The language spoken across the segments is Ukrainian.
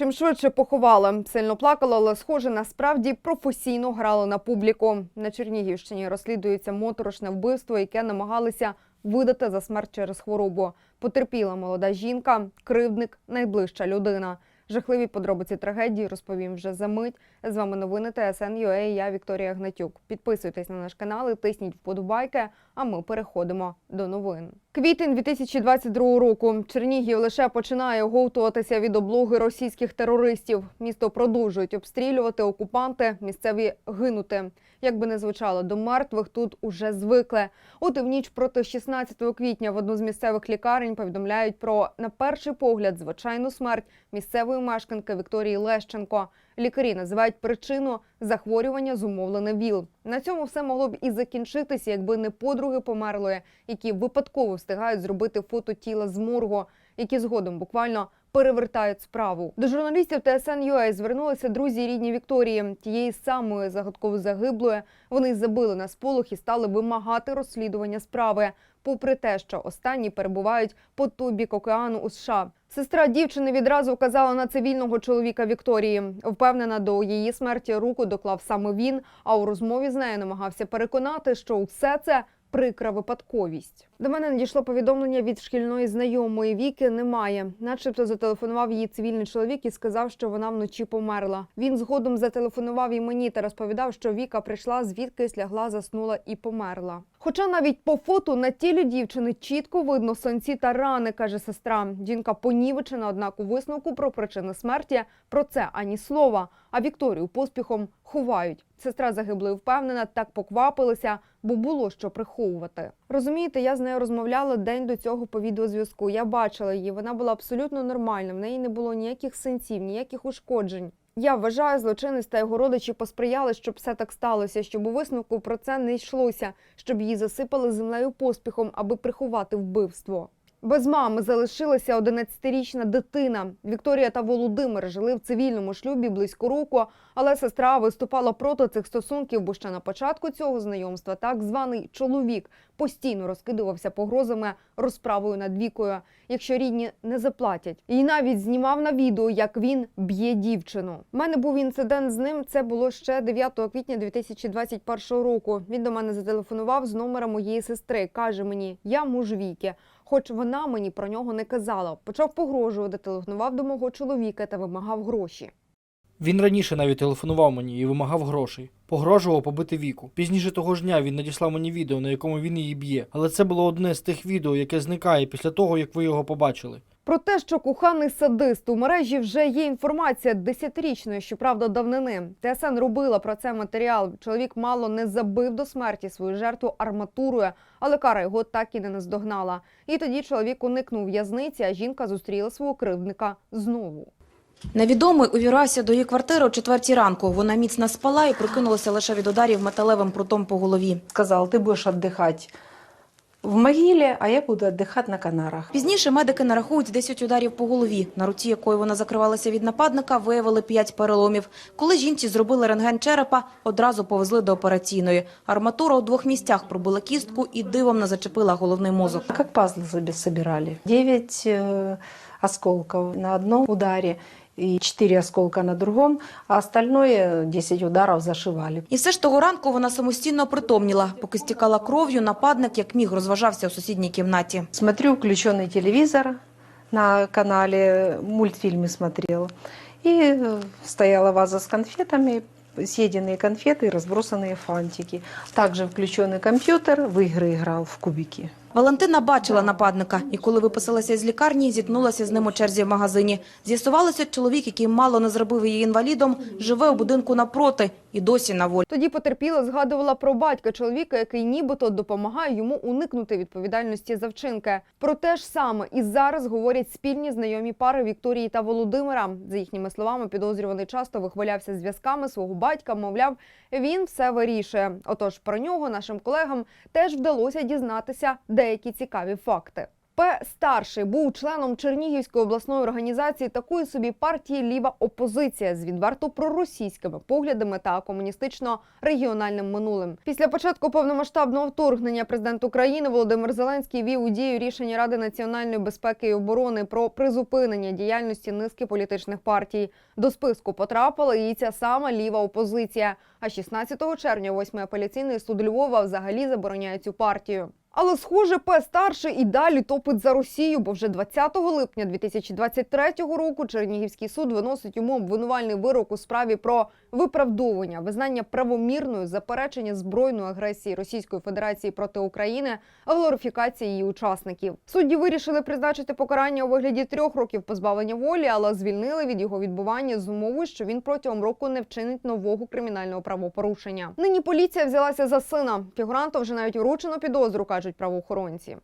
Чим швидше поховали, сильно плакала, але схоже, насправді професійно грала на публіку. На Чернігівщині розслідується моторошне вбивство, яке намагалися видати за смерть через хворобу. Потерпіла молода жінка, кривдник, найближча людина. Жахливі подробиці трагедії розповім вже за мить. З вами новини ТСН.UA, Я Вікторія Гнатюк. Підписуйтесь на наш канал і тисніть вподобайки. А ми переходимо до новин. Квітень 2022 року. Чернігів лише починає оговтуватися від облоги російських терористів. Місто продовжують обстрілювати окупанти, місцеві гинути. Як би не звучало до мертвих, тут уже звикли. От і в ніч проти 16 квітня в одну з місцевих лікарень повідомляють про на перший погляд звичайну смерть місцевої мешканки Вікторії Лещенко. Лікарі називають причину захворювання зумовлене ВІЛ. На цьому все могло б і закінчитися, якби не подруги померлої, які випадково встигають зробити фото тіла з моргу, які згодом буквально перевертають справу. До журналістів ТСН.UA звернулися друзі і рідні Вікторії, тієї самої загадково загиблої. Вони забили на сполох і стали вимагати розслідування справи, попри те, що останні перебувають по той бік океану у США. Сестра дівчини відразу вказала на цивільного чоловіка Вікторії. Впевнена, до її смерті руку доклав саме він. А у розмові з нею намагався переконати, що усе це прикра випадковість. До мене надійшло повідомлення від шкільної знайомої Віки. Немає, начебто, зателефонував її цивільний чоловік і сказав, що вона вночі померла. Він згодом зателефонував і мені та розповідав, що Віка прийшла звідкись лягла, заснула і померла. Хоча навіть по фото на тілі дівчини чітко видно сонці та рани, каже сестра. Жінка понівечена, однак у висновку про причини смерті про це ані слова. А Вікторію поспіхом ховають. Сестра загиблої впевнена, так поквапилися, бо було що приховувати. Розумієте, я з нею розмовляла день до цього по відеозв'язку. Я бачила її. Вона була абсолютно нормальна. В неї не було ніяких синців, ніяких ушкоджень. Я вважаю, злочинець та його родичі посприяли, щоб все так сталося, щоб у висновку про це не йшлося, щоб її засипали землею поспіхом, аби приховати вбивство. Без мами залишилася 11-річна дитина. Вікторія та Володимир жили в цивільному шлюбі близько року, але сестра виступала проти цих стосунків, бо ще на початку цього знайомства так званий чоловік постійно розкидувався погрозами розправою над вікою, якщо рідні не заплатять. І навіть знімав на відео, як він б'є дівчину. У мене був інцидент з ним. Це було ще 9 квітня 2021 року. Він до мене зателефонував з номера моєї сестри. каже мені: Я муж віки. Хоч вона мені про нього не казала. Почав погрожувати, телефонував до мого чоловіка та вимагав гроші. Він раніше навіть телефонував мені і вимагав грошей. Погрожував побити віку. Пізніше того ж дня він надіслав мені відео, на якому він її б'є. Але це було одне з тих відео, яке зникає після того, як ви його побачили. Про те, що коханий садист у мережі вже є інформація десятирічної, щоправда, давнини. ТСН робила про це матеріал. Чоловік мало не забив до смерті свою жертву арматурою, але кара його так і не наздогнала. І тоді чоловік уникнув в'язниці, а жінка зустріла свого кривдника знову. Невідомий увірався до її квартири о четвертій ранку. Вона міцно спала і прокинулася лише від ударів металевим прутом по голові. сказал, ты будешь отдыхать в могиле, а я буду отдыхать на Канарах. Пізніше медики нарахують 10 ударів по голові, на руці якої вона закривалася від нападника, виявили 5 переломів. Коли жінці зробили рентген черепа, одразу повезли до операційної. Арматура у двох місцях пробила кістку і дивом не зачепила головний мозок. Как пазлы себе собирали. Девять э, осколков на одном ударе и четыре осколка на другом, а остальное 10 ударов зашивали. І все ж того ранку вона самостійно притомніла. Поки стікала кров'ю, нападник як міг розважався у сусідній кімнаті. Смотрю включенный телевизор на канале, мультфильмы смотрела. И э, стояла ваза с конфетами, съеденные конфеты и разбросанные фантики. Также включенный компьютер, в игры играл, в кубики. Валентина бачила нападника і коли виписалася з лікарні, зіткнулася з ним у черзі в магазині. З'ясувалося, чоловік, який мало не зробив її інвалідом, живе у будинку напроти і досі на волі. Тоді потерпіла згадувала про батька чоловіка, який нібито допомагає йому уникнути відповідальності за вчинки. Про те ж саме і зараз говорять спільні знайомі пари Вікторії та Володимира. За їхніми словами, підозрюваний часто вихвалявся зв'язками свого батька. Мовляв, він все вирішує. Отож, про нього нашим колегам теж вдалося дізнатися деякі цікаві факти. П. Старший був членом Чернігівської обласної організації такої собі партії Ліва опозиція з відверто проросійськими поглядами та комуністично-регіональним минулим. Після початку повномасштабного вторгнення президент України Володимир Зеленський вів у дію рішення Ради національної безпеки і оборони про призупинення діяльності низки політичних партій. До списку потрапила і ця сама ліва опозиція. А 16 червня 8 апеляційний суд Львова взагалі забороняє цю партію. Але, схоже, П старший і далі топить за Росію, бо вже 20 липня 2023 року Чернігівський суд виносить йому обвинувальний вирок у справі про виправдовування, визнання правомірною заперечення збройної агресії Російської Федерації проти України, а глорифікації її учасників. Судді вирішили призначити покарання у вигляді трьох років позбавлення волі, але звільнили від його відбування з умовою, що він протягом року не вчинить нового кримінального правопорушення. Нині поліція взялася за сина. Фігуранту вже навіть вручено підозру, кажуть правоохоронці.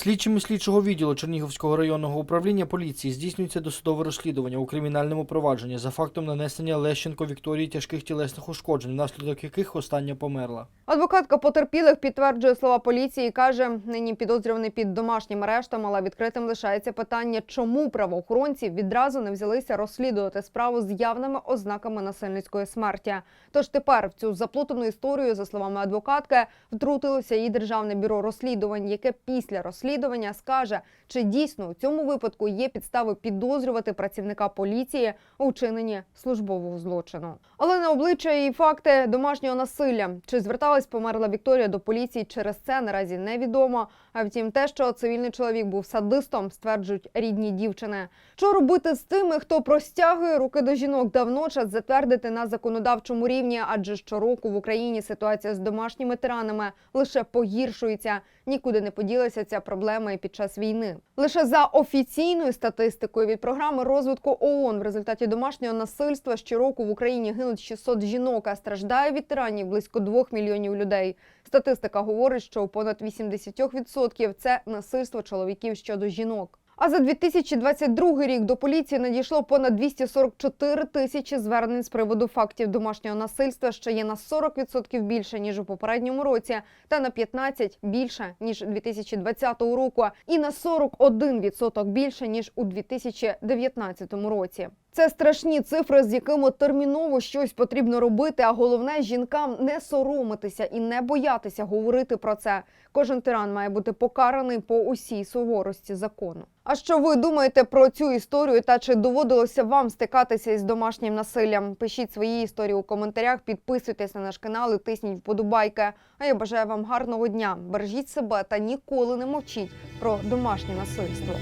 Слідчими слідчого відділу Чернігівського районного управління поліції здійснюється досудове розслідування у кримінальному провадженні за фактом нанесення Лещенко Вікторії тяжких тілесних ушкоджень, внаслідок яких остання померла. Адвокатка потерпілих підтверджує слова поліції і каже, нині підозрюваний під домашнім арештом, але відкритим лишається питання, чому правоохоронці відразу не взялися розслідувати справу з явними ознаками насильницької смерті. Тож тепер в цю заплутану історію, за словами адвокатки, втрутилося і державне бюро розслідувань, яке після розслідування скаже, чи дійсно у цьому випадку є підстави підозрювати працівника поліції у вчиненні службового злочину. Але на обличчя і факти домашнього насилля чи зверталась померла Вікторія до поліції через це наразі невідомо. А втім, те, що цивільний чоловік був садистом, стверджують рідні дівчини. Що робити з тими, хто простягує руки до жінок, давно час затвердити на законодавчому рівні, адже щороку в Україні ситуація з домашніми тиранами лише погіршується. Нікуди не поділася ця проблема і під час війни. Лише за офіційною статистикою від програми розвитку ООН в результаті домашнього насильства щороку в Україні гинуть 600 жінок, а страждає від тиранів близько 2 мільйонів людей. Статистика говорить, що понад 80% це насильство чоловіків щодо жінок. А за 2022 рік до поліції надійшло понад 244 тисячі звернень з приводу фактів домашнього насильства, що є на 40% більше ніж у попередньому році, та на 15% більше ніж 2020 року, і на 41% більше ніж у 2019 році. Це страшні цифри, з якими терміново щось потрібно робити. А головне жінкам не соромитися і не боятися говорити про це. Кожен тиран має бути покараний по усій суворості закону. А що ви думаєте про цю історію та чи доводилося вам стикатися із домашнім насиллям? Пишіть свої історії у коментарях, підписуйтесь на наш канал і тисніть вподобайки. А я бажаю вам гарного дня. Бережіть себе та ніколи не мовчіть про домашнє насильство.